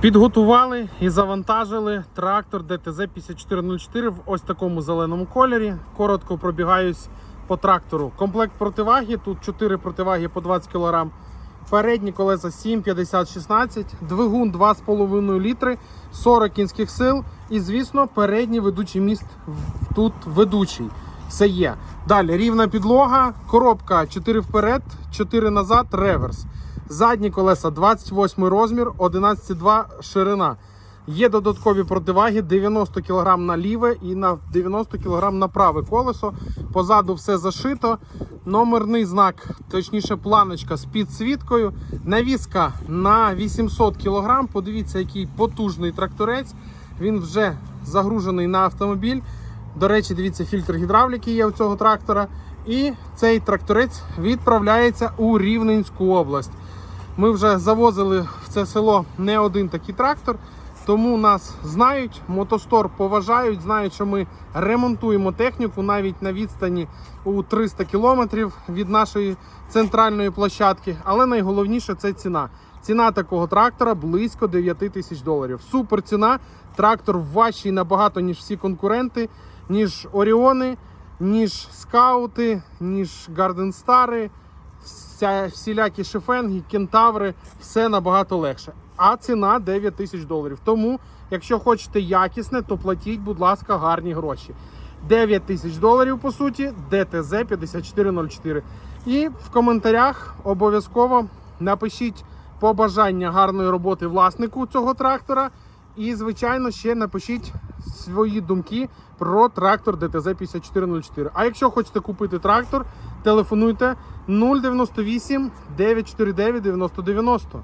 Підготували і завантажили трактор ДТЗ 5404 в ось такому зеленому кольорі. Коротко пробігаюсь по трактору. Комплект противаги. Тут 4 противаги по 20 кг. Передні колеса 7, 50, 16, двигун 2,5 літри, 40 кінських сил. І, звісно, передній ведучий міст тут ведучий. Все є. Далі рівна підлога, коробка 4 вперед, 4 назад, реверс. Задні колеса 28 розмір, 11,2 ширина. Є додаткові противаги 90 кг на ліве і на 90 кг на праве колесо. Позаду все зашито. Номерний знак, точніше, планочка з підсвіткою. Навіска на 800 кг. Подивіться, який потужний тракторець. Він вже загружений на автомобіль. До речі, дивіться, фільтр гідравліки є у цього трактора. І цей тракторець відправляється у Рівненську область. Ми вже завозили в це село не один такий трактор, тому нас знають, мотостор поважають, знають, що ми ремонтуємо техніку навіть на відстані у 300 кілометрів від нашої центральної площадки. Але найголовніше це ціна. Ціна такого трактора близько 9 тисяч доларів. Супер ціна. Трактор важчий набагато, ніж всі конкуренти, ніж Оріони, ніж скаути, ніж Гарденстари вся, всілякі шифенги, кентаври, все набагато легше. А ціна 9 тисяч доларів. Тому, якщо хочете якісне, то платіть, будь ласка, гарні гроші. 9 тисяч доларів, по суті, ДТЗ 5404. І в коментарях обов'язково напишіть побажання гарної роботи власнику цього трактора. І, звичайно, ще напишіть свої думки про трактор ДТЗ 5404. А якщо хочете купити трактор, телефонуйте 098 949 9090.